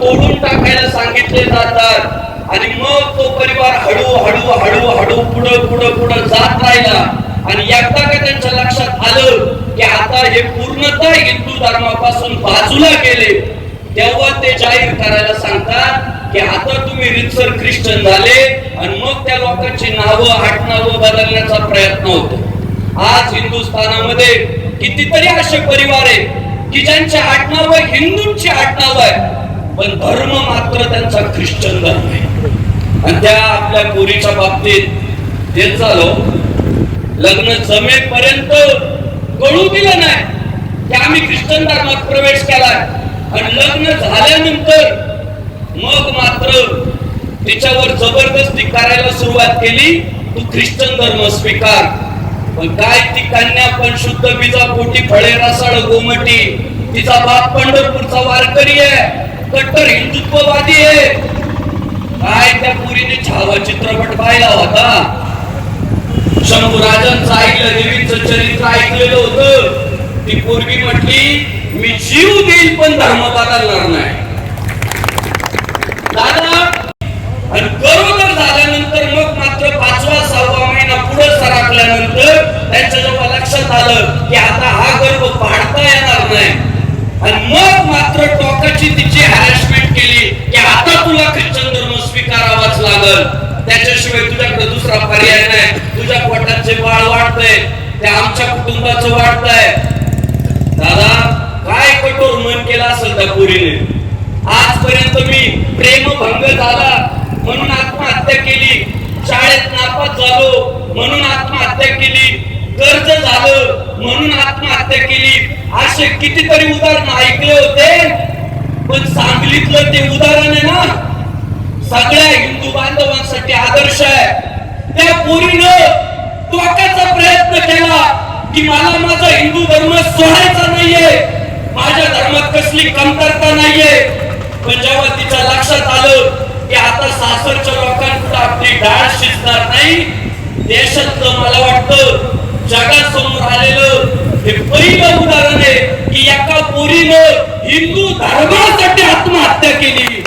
तोडून टाकायला सांगितले जातात. आणि मग तो परिवार हळू हळू हळू हळू पुढं पुढं पुढं जात राहिला. आणि एकदा का त्यांच्या लक्षात आलं की आता हे पूर्णतः हिंदू धर्मापासून बाजूला गेले तेव्हा ते जाहीर करायला सांगतात की आता तुम्ही रितसर ख्रिश्चन झाले आणि मग त्या लोकांची नावं आठनावं बदलण्याचा प्रयत्न होतो. आज हिंदुस्थानामध्ये कितीतरी असे परिवार आहे की ज्यांची आडनाव आहे हिंदूंची आडनाव आहे पण धर्म मात्र त्यांचा ख्रिश्चन धर्म आहे. आणि त्या आपल्या पोरीच्या बाबतीत ते चालो लग्न जमेपर्यंत कळू दिलं नाही. की आम्ही ख्रिश्चन धर्मात प्रवेश केलाय. आणि लग्न झाल्यानंतर मग मात्र तिच्यावर जबरदस्ती करायला सुरुवात केली. तू ख्रिश्चन धर्म स्वीकार. पण काय ती कन्या पण शुद्ध बिजा पोटी फळे रासाळ गोमटी. तिचा बाप पंढरपूरचा वारकरी आहे. कट्टर हिंदुत्ववादी आहे. काय त्या पुरीने छावा चित्रपट पाहिला होता? शंभूराजांचं ऐकलं देवीचं चरित्र ऐकलेलं होतं. ती पोरगी म्हटली मी जीव देईल पण धर्म बदलणार नाही. दादा आणि गरोदर झाल्यानंतर मग मात्र पाचवा सहावा महिना पुढे सरकल्यानंतर त्यांच्या जेव्हा लक्षात आलं की आता हा गर्भ पाडता येणार नाही. आणि मग मात्र टोकाची तिची त्याच्याशिवाय तुझ्याकडे दुसरा पर्याय नाही. तुझ्या पोटाचे बाळ वाढतंय. ते आमच्या कुटुंबाचं वाढतंय. दादा काय कठोर मन केलं असेल त्या पुरीने? आजपर्यंत मी प्रेमभंग झाला म्हणून आत्महत्या केली. शाळेत नापास झालो म्हणून आत्महत्या केली. कर्ज झालं म्हणून आत्महत्या केली. असे कितीतरी उदाहरण ऐकले होते. पण सांगलीतलं ते उदाहरण आहे ना सगळ्या हिंदू बांधवांसाठी आदर्श आहे. त्या पोरीनं टोकाचा प्रयत्न केला की मला माझा हिंदू धर्म सोडायचा नाहीये. माझ्या धर्मात कसली कमतरता नाहीये. पण जेव्हा तिच्या लक्षात आलं की आता सासरच्या लोकांपुढे आपली डाळ शिजणार नाही देशातलं मला वाटतं जगासमोर आलेलं हे पहिलं उदाहरण आहे की एका पोरीनं हिंदू धर्मासाठी आत्महत्या केली.